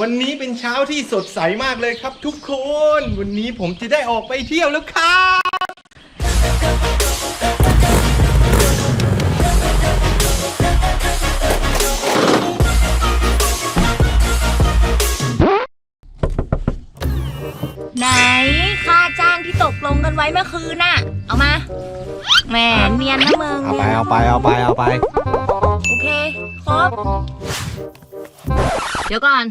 วันนี้เป็นเช้าที่สดใสมากเลยครับทุกคน วันนี้ผมจะได้ออกไปเที่ยวแล้วครับ ไหนค่าจ้างที่ตกลงกันไว้เมื่อคืนน่ะ เอามาแหมเนียนนะมึงเอาไปเอาไปเอาไปเอาไป โอเค ครบ เดี๋ยวก่อน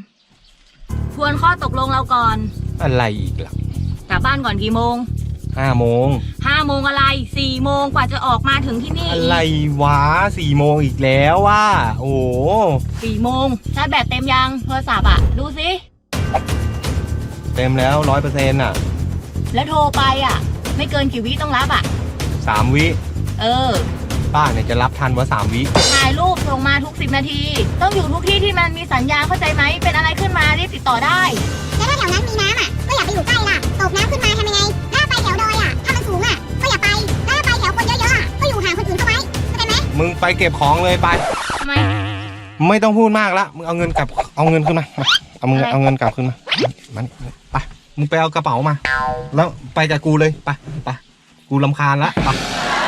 ทวนข้อตกลงเราก่อน อะไรอีกล่ะกลับบ้านก่อนกี่โมงห้าโมงห้าโมงอะไรสี่โมงกว่าจะออกมาถึงที่นี่อะไรวะสี่โมงอีกแล้วว่า โอ้โหสี่โมงชาร์จแบตเต็มยังโทรศัพท์อะดูสิเต็มแล้วร้อยเปอร์เซ็นต์อะแล้วโทรไปอะไม่เกินกี่วิต้องรับอะสามวิ เออ ป้าเนี่ยจะรับทันว่าสามวิ ถ่ายรูปส่งมาทุกสิบนาที ต้องอยู่ทุกที่ที่มันมีสัญญาณเข้าใจไหม เป็นอะไรขึ้นมารีบติดต่อได้ แล้วถ้าแถวนั้นมีน้ำอะ ก็อย่าไปอยู่ใกล้ล่ะ ตกน้ำขึ้นมาทำยังไง ถ้าไปแถวดอยอะ ถ้ามันสูงอะ ก็อย่าไปแล้วถ้าไปแถวคนเยอะๆอะ ก็อยู่ห่างคนอื่นเข้าไว้ เข้าใจไหมมึงไปเก็บของเลยไป ทำไม ไม่ต้องพูดมากละมึงเอาเงินกลับ เอาเงินขึ้นมามาเอามึงอะไรเอาเงินกลับขึ้นมามันไป มึงไปเอากระเป๋ามา แล้วไปกับกูเลย ไป ไป กูลำคาญละไป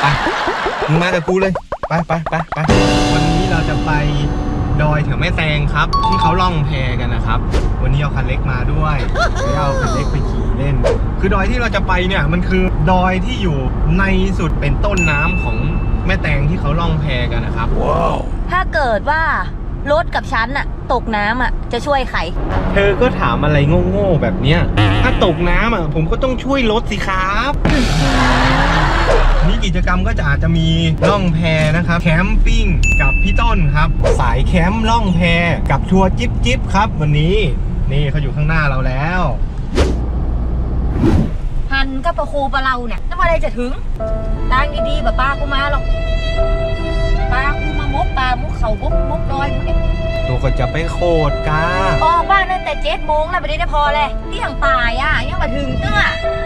ไปมึงมากับกูเลย ไปไปไปไปวันนี้เราจะไปดอยแถวแม่แตงครับ ที่เขาล่องแพกันนะครับ วันนี้เอาคันเล็กมาด้วยไม่เอาคันเล็กไปขี่เล่น คือดอยที่เราจะไปเนี่ยมันคือดอยที่อยู่ในสุดเป็นต้นน้ำของแม่แตงที่เขาล่องแพกันนะครับถ้าเกิดว่ารถกับฉันอะตกน้ำอะจะช่วยใครเธอก็ถามอะไรโง่ๆแบบเนี้ยถ้าตกน้ำอะผมก็ต้องช่วยรถสิครับ นี่กิจกรรมก็จะอาจจะมีล่องแพนะครับแคมปิ้งกับพี่ต้นครับ สายแคมป์ล่องแพกับทัวร์จิ๊บจิ๊บครับ วันนี้นี่เขาอยู่ข้างหน้าเราแล้วพันกับประโคปะเราเนี่ยแล้วเมื่อไรจะถึงทางดีๆแบบป้ากูมาหรอกป้ากู ก็จะไปโคดกาออกบ้านตั้งแต่เจ็ดโมงแล้วไปได้พอเลยเที่ยงป่ายอะยังมาถึงเตื้อ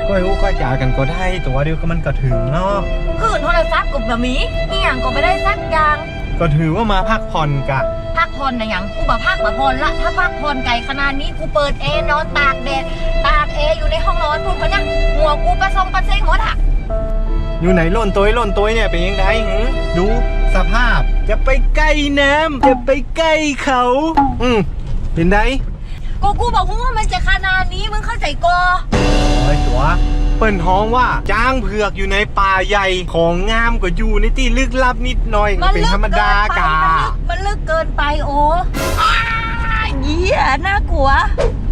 ก็รู้ก็จ่ากันก็ได้ตัวเดียวก็มันก็ถึงเนาะคืนโทรศัพท์กับบะหมี่นี่อย่างก็ไม่ได้สักอย่างก็ถือว่ามาพักผ่อนกะพักผ่อนนะอย่างกูบอกพักมาผ่อนละถ้าพักผ่อนไก่ขนาดนี้กูเปิดแอร์นอนตากแดดตากแอร์อยู่ในห้องนอนพูดเขาเนี่ยหัวกูประซงประเซงหมดอะอยู่ไหนล่นตัวล่นตัวเนี่ยเป็นยังไงหือดูสภาพ จะไปใกล้น้ำจะไปใกล้เขา อืมเป็นไงกูกูบอกว่ามันจะขนาดนี้มึงเข้าใจกอเฮ้ยตัวเปิ้นท้องว่าจ้างเผือกอยู่ในป่าใหญ่ของงามกว่าอยู่ในที่ลึกลับนิดหน่อยก็เป็นธรรมดากามันลึกเกินไปโอ้อ้ายเหี้ยน่ากลัว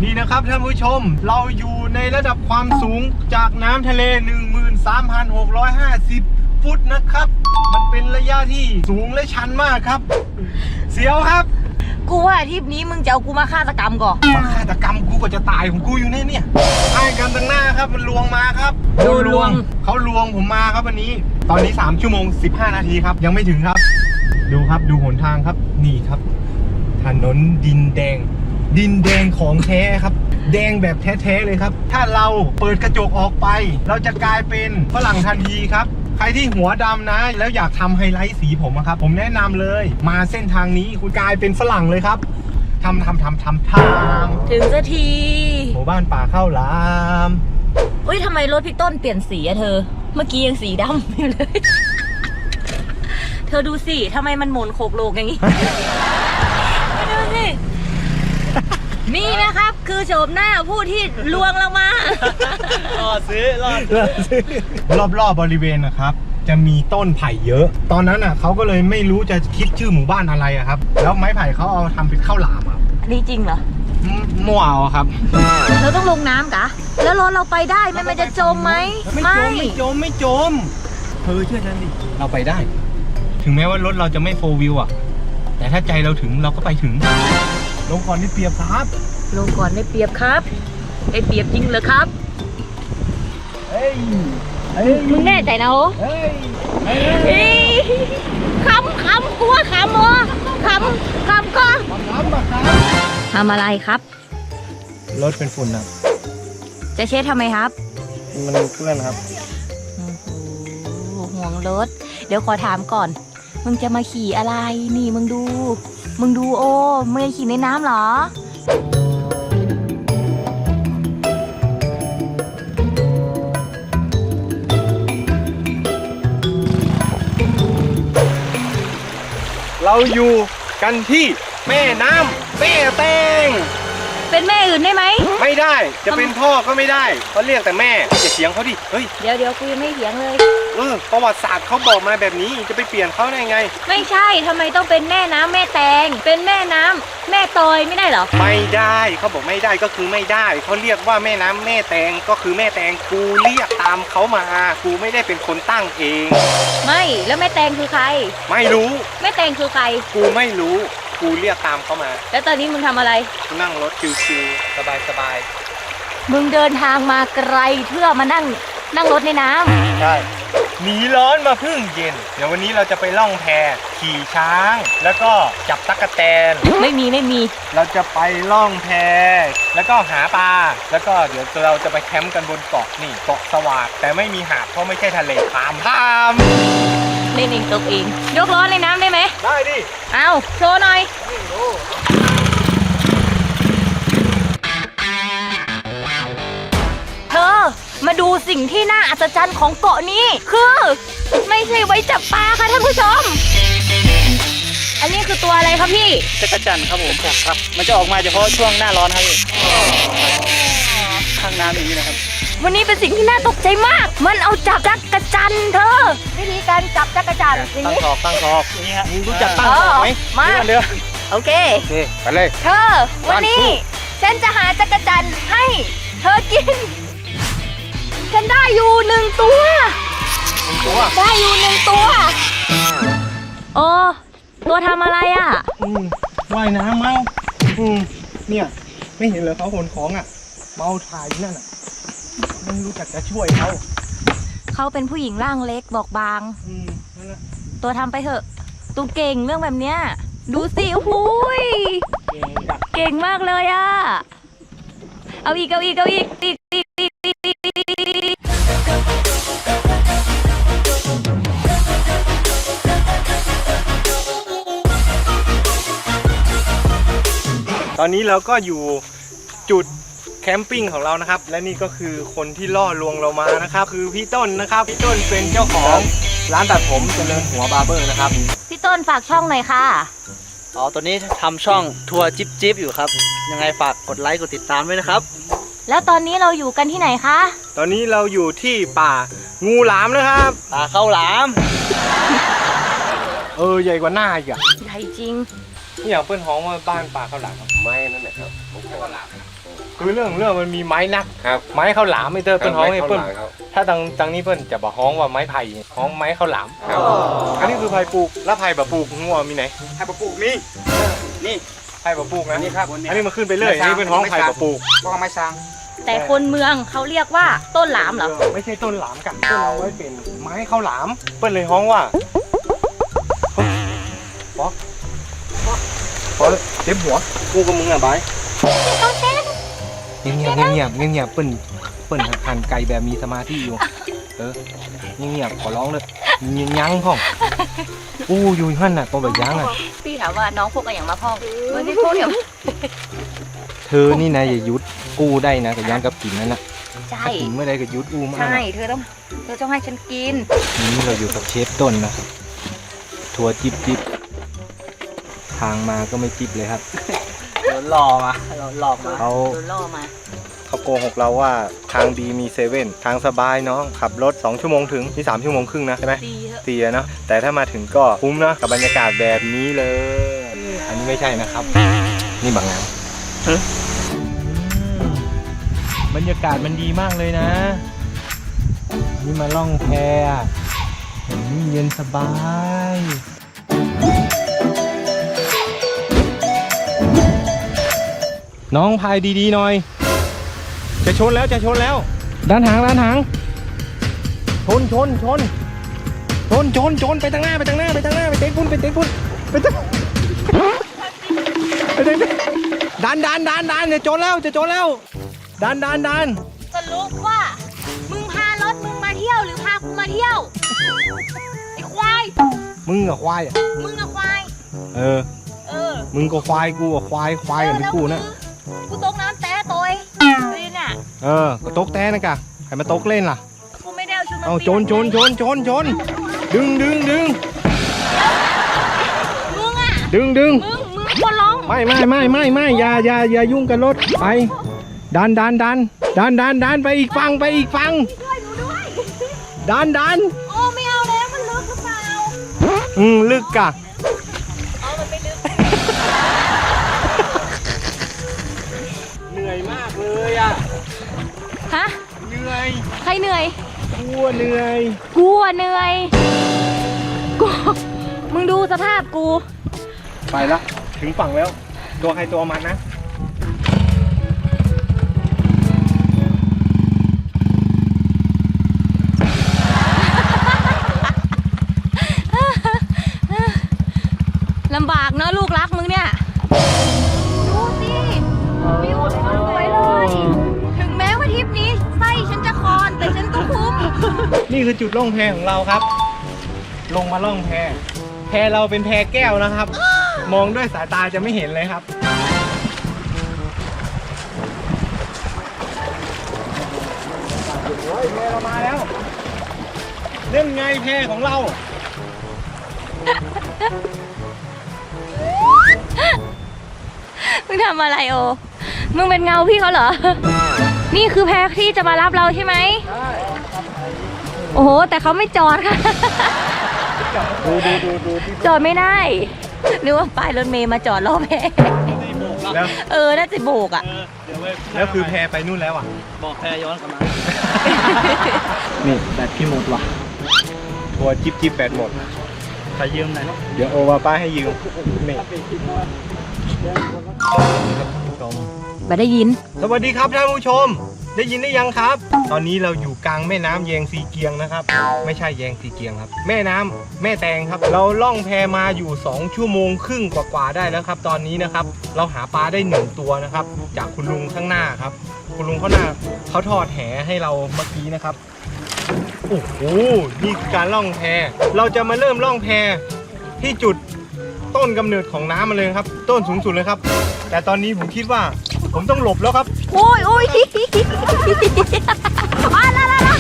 นี่นะครับท่านผู้ชม เราอยู่ในระดับความสูงจากน้ำทะเล 13,650 ฟุตนะครับ มันเป็นระยะที่สูงและชันมากครับ เสียวครับ กูว่าอาทิตย์นี้มึงจะเอากูมาฆาตกรรมก่อนมาฆาตกรรมกูก็จะตายของกูอยู่เนี่ยเนี่ยไอ้กันตั้งหน้าครับ มันลวงมาครับโดนลวง เขาลวงผมมาครับวันนี้ ตอนนี้ 3 ชั่วโมง 15 นาทีครับ ยังไม่ถึงครับ ดูครับดูหนทางครับ นี่ครับ ถนนดินแดง ดินแดงของแท้ครับแดงแบบแท้ๆเลยครับ ถ้าเราเปิดกระจกออกไป เราจะกลายเป็นฝรั่งทันทีครับใครที่หัวดำนะ แล้วอยากทำไฮไลท์สีผมอะครับ ผมแนะนำเลย มาเส้นทางนี้คุณกลายเป็นฝรั่งเลยครับทำทำทำทำทางถึงสักที หมู่บ้านป่าข้าวหลามอุ้ยทำไมรถพี่ต้นเปลี่ยนสีอะเธอ เมื่อกี้ยังสีดำอยู่เลย เธอดูสิทำไมมันหมุนโคกโลกอย่างนี้ดูสิ นี่นะครับคือโฉมหน้าผู้ที่ลวงเรามา รอซื้อรอซื้อรอบๆบริเวณนะครับ จะมีต้นไผ่เยอะ ตอนนั้นอะเขาก็เลยไม่รู้จะคิดชื่อหมู่บ้านอะไรอะครับ แล้วไม้ไผ่เขาเอาทำเป็นข้าวหลามครับอันนี้จริงเหรอ มั่วเอาครับ เราต้องลงน้ำกะ แล้วรถเราไปได้ไหมมันจะจมไหมไม่จมไม่จม ไม่จม เธอเชื่อฉันดิ เราไปได้ ถึงแม้ว่ารถเราจะไม่โฟวิวอะ แต่ถ้าใจเราถึงเราก็ไปถึง ลงก่อนที่เปรียบครับลงก่อนได้เปรียบครับ ได้เปรียบจริงเหรอครับ เฮ้ยเฮ้ยมึงแน่ใจนะโอเฮ้ยเฮ้ยคำคำกลัวคำเหรอคำคำก็น้ำมาครับทำอะไรครับ รถเป็นฝุ่นนะจะเช็ดทำไมครับ มันเปื้อนครับโอ้โหห่วงรถ เดี๋ยวขอถามก่อน มึงจะมาขี่อะไรนี่มึงดู มึงดูโอมึงจะขี่ในน้ำเหรอ เราอยู่กันที่แม่น้ำแม่แตงเป็นแม่อื่นได้ไหม ไม่ได้จะเป็นพ่อก็ไม่ได้เขาเรียกแต่แม่อย่าเถียงเขาดิเฮ้ยเดี๋ยวเดี๋ยวกูยังไม่เถียงเลย เออประวัติศาสตร์เขาบอกมาแบบนี้จะไปเปลี่ยนเขาได้ไง ไม่ใช่ทำไมต้องเป็นแม่น้ำแม่แตง เป็นแม่น้ำแม่ตอยไม่ได้เหรอ ไม่ได้เขาบอกไม่ได้ก็คือไม่ได้เขาเรียกว่าแม่น้ำแม่แตงก็คือแม่แตงกูเรียกตามเขามากูไม่ได้เป็นคนตั้งเอง ไม่แล้วแม่แตงคือใคร ไม่รู้แม่แตงคือใคร กูไม่รู้ กูเรียกตามเขามา แล้วตอนนี้มึงทำอะไร กูนั่งรถชิวๆสบายมึงเดินทางมาไกลเพื่อมานั่งนั่งรถในน้ำๆใช่หนีร้อนมาเพิ่งเย็น เดี๋ยววันนี้เราจะไปล่องแพขี่ช้าง แล้วก็จับตั๊กแตน ไม่มีไม่มี เราจะไปล่องแพ แล้วก็หาปลา แล้วก็เดี๋ยวเราจะไปแคมป์กันบนเกาะนี่เกาะสวาดแต่ไม่มีหาดเพราะไม่ใช่ทะเลพามพาม เล่นเองตกเอง ยกล้อในน้ำได้ไหม ได้ดิ เอาโชว์หน่อย เธอ มาดูสิ่งที่น่าอัศจรรย์ของเกาะนี้ คือ ไม่ใช่ไว้จับปลาค่ะท่านผู้ชม อันนี้คือตัวอะไรครับพี่ จักรจันทร์ครับผมครับ มันจะออกมาเฉพาะช่วงหน้าร้อนครับพี่ ข้างน้ำอย่างนี้นะครับ วันนี้เป็นสิ่งที่น่าตกใจมาก มันเอาจับจักระจันทร์เธอ วิธีการจับจักระจันทร์อย่างตั้งนี้ทอกตั้งทอกอย่างนี้ฮะมึงรู้จักตั้งทอกไหมมาเดี๋ยวโอเค โอเคไปเลย เธอ วันนี้ ฉันจะหาจักรจันทร์ให้ เธอกิน ฉันได้อยู่หนึ่งตัว ตัวได้อยู่หนึ่งตัว โอ้ตัวทำอะไรอะ อืมว่ายน้ำมั้งอืมเนี่ย ไม่เห็นเหรอเขาขนของอะ เมาถ่ายนั่นน่ะไม่รู้จักจะช่วยเขาเขาเป็นผู้หญิงร่างเล็กบอกบางตัวทำไปเถอะตัวเก่งเรื่องแบบเนี้ย ดูสิหุยเก่งมากเลยอะเอาอีกเอาอีกเอาอีกอีกอีกอีกอีกอีกอีกตอนนี้เราก็อยู่จุด แคมปิ้งของเรานะครับ และนี่ก็คือคนที่ล่อลวงเรามานะครับ คือพี่ต้นนะครับพี่ต้นเป็นเจ้าของร้านตัดผมเจริญหัวบาร์เบอร์นะครับพี่ต้นฝากช่องหน่อยค่ะอ๋อตัวนี้ทำช่องทัวร์จิ๊บจิ๊บอยู่ครับ ยังไงฝากกดไลค์กดติดตามด้วยนะครับ แล้วตอนนี้เราอยู่กันที่ไหนคะตอนนี้เราอยู่ที่ป่างูหลามนะครับปลาข้าวหลาม เออใหญ่กว่าหน้าอีกอะใหญ่จริง นี่อย่างเพื่อนฮ้องว่าบ้านป่าข้าวหลามครับไม้นั่นแหละครับ คือเรื่องเรื่องมันมีไม้นัก ครับไม้ข้าวหลามไม่เตอเพื่อนฮ้องไม้ไอ้ข้าวเพื่อนหลามครับ ถ้าทางทางนี้เพื่อนจะบอกฮ้องว่าไม้ไผ่ฮ้องไม้ข้าวหลาม ครับ อันนี้คือไผ่ปลูกแล้วไผ่แบบปลูกงัวมีไหนให้ปลูกนี่นี่ไผ่แบบปลูกนะนี่ครับอันนี้มันขึ้นไปเรื่อยอันนี้เป็นฮ้องไผ่แบบปลูกก็ไม้สร้างแต่คนเมืองเขาเรียกว่าต้นหลามเหรอไม่ใช่ต้นหลามกันต้นเอาไว้เป็นไม้ข้าวหลาม เปิ้นเลยฮ้องว่าป๊อกป๊อกป๊อกเจ็บหัวกูกับมึงอะบาย เงียบเงียบเงียบเงียบเงียบเปิ้นเปิ้นหันไก่แบบมีสมาธิอยู่ เออเงียบเงียบขอร้องเลยยั้งพ่องอู้อยู่หั่นน่ะตัวแบบยั้งอะ พี่ถามว่าน้องพวกกันอย่างมาพ่องวันนี้พวกเดี๋ยวเธอนี่นะอย่ายุดอู้ได้นะแต่ยั้งกับกินนั่นนะใช่ถ้ากินเมื่อใดก็ยุดอู้มากใช่เธอต้องเธอต้องให้ฉันกิน นี่เราอยู่กับเชฟต้นนะครับทัวร์จิบจิบทางมาก็ไม่จิบเลยครับโด นหล่อมาโดนหลอกมาเขาโดนล่อมาเขาโกหกเราว่าทางดีมีเซเว่นทางสบายน้องขับรถ 2 ชั่วโมงถึงนี่3ชั่วโมงครึ่งนะใช่ไหมดีเถอะเตียเนาะแต่ถ้ามาถึงก็คุ้มนะกับบรรยากาศแบบนี้เลย อันนี้ไม่ใช่นะครับ นี่บางงานบรรยากาศมันดีมากเลยนะ นี่มาล่องแพอืมเย็นสบาย น้องพายดีๆหน่อย จะชนแล้วจะชนแล้ว ด้านหางด้านหาง ชนชนชนชนชนชนไปทางหน้าไปทางหน้าไปทางหน้าไปเต็งพุ่นไปเต็งพุ่นไปเต็งไปเต็งดันดันดันดันจะชนแล้วจะชนแล้ว ดันดันดันสรุปว่า มึงพารถมึงมาเที่ยวหรือพากูมาเที่ยวไอ้ควายมึงกับควายอะมึงอะควาย เออ เออ มึงก็ควายกูกับควายควายกันที่กูนะ กูตกน้ำแต่ตอยดูเนี่ยเออก็ตกแต้นะกะใครมาตกเล่นล่ะ กูไม่ได้เอาชุดมาเอาเปลี่ยชนชนชนชนชนดึงดึงดึงมึงอะดึงดึงมึง มึงคนร้องไม่ไม่ไม่ไม่ไม่อย่าอย่าอย่ายุ่งกับรถไป ดันดันดันดันดันดันไปอีกฝั่งไปอีกฝั่งด้วยหนูด้วย ดันดันโอ้ไม่เอาแล้วมันลึกหรือเปล่าอืมลึกกะ รเหนื่อยกลัวเหนื่อยกูอะเหนื่อยกูมึงดูสภาพกู ไปละถึงฝั่งแล้ว ตัวใครตัวมันนะลำบากเนอะลูกรักมึงเนี่ย นี่คือจุดล่องแพของเราครับ ลงมาล่องแพ แพเราเป็นแพแก้วนะครับ มองด้วยสายตาจะไม่เห็นเลยครับโอ้ยแพเรามาแล้วเล่นไงแพของเรามึงทำอะไรโอ มึงเป็นเงาพี่เขาเหรอ นี่คือแพที่จะมารับเราใช่ไหม โอ้โห แต่เขาไม่จอดค่ะ ดูดูดูดูที่จอดไม่ได้นึกว่าป้ายรถเมย์มาจอดรอแพแล้วเออ น่าจะโบกอะเดี๋ยวไปแล้วคือแพไปนู่นแล้วอะ บอกแพรย้อนกลับมา นี่แบตพี่หมดว่ะตัวจิบจิบแบตหมดขอยืมหน่อยเดี๋ยวโอวาป้าให้ยืมนี่ชมมาได้ยิน สวัสดีครับท่านผู้ชม ได้ยินได้ยังครับ ตอนนี้เราอยู่กลางแม่น้ำแยงสีเกียงนะครับ ไม่ใช่แยงสีเกียงครับ แม่น้ำแม่แตงครับ เราล่องแพมาอยู่ 2 ชั่วโมงครึ่งกว่าๆได้แล้วครับ ตอนนี้นะครับ เราหาปลาได้หนึ่งตัวนะครับ จากคุณลุงข้างหน้าครับ คุณลุงข้างหน้าเขาทอดแหให้เราเมื่อกี้นะครับโอ้โหนี่คือการล่องแพ เราจะมาเริ่มล่องแพที่จุดต้นกำเนิดของน้ำมันเลยครับ ต้นสูงสุดเลยครับ แต่ตอนนี้ผมคิดว่าผมต้องหลบแล้วครับ โอ้ยโอ้ยอะละละละ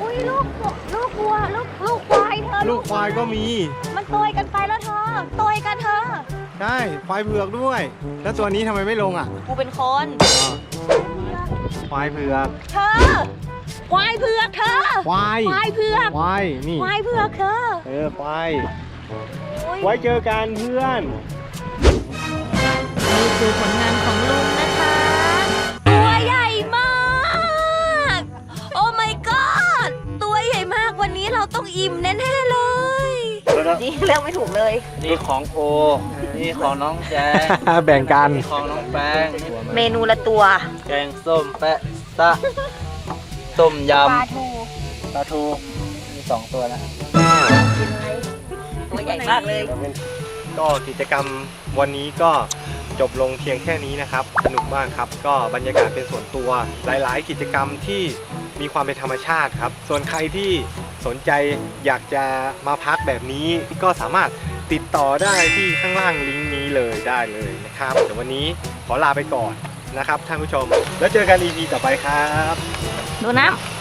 อุ้ยลูกลูกวัวลูกลูกควายเธอลูกควายก็มี มันโตยกันไปแล้วเธอโตยกันเธอ ใช่ควายเผือกด้วย แล้วตัวนี้ทำไมไม่ลงอะกูเป็นคนควายเผือกเธอควายเผือกเธอควายควายเผือกควายนี่ควายเผือกเธอเออควายโอ้ยไว้เจอกันเพื่อน นี่คือผลงานของลุงนะคะ ตัวใหญ่มาก โอ้ my god ตัวใหญ่มากวันนี้เราต้องอิ่มแน่ๆเลยนี่เลือกไม่ถูกเลย นี่ของโอ นี่ของน้องแจงแบ่งกัน นี่ของน้องแป้งเมนูละตัวแกงส้มแปะซะต้มยปลาทูำปลาทูมีสองตัวนะตัวใหญ่มากเลย ก็กิจกรรมวันนี้ก็ จบลงเพียงแค่นี้นะครับ สนุกมากครับ ก็บรรยากาศเป็นส่วนตัวหลาย ๆ กิจกรรมที่มีความเป็นธรรมชาติครับ ส่วนใครที่สนใจอยากจะมาพักแบบนี้ก็สามารถติดต่อได้ที่ข้างล่างลิงก์นี้เลยได้เลยนะครับเดี๋ยววันนี้ขอลาไปก่อนนะครับท่านผู้ชม แล้วเจอกัน EP ต่อไปครับ ดูน้ำ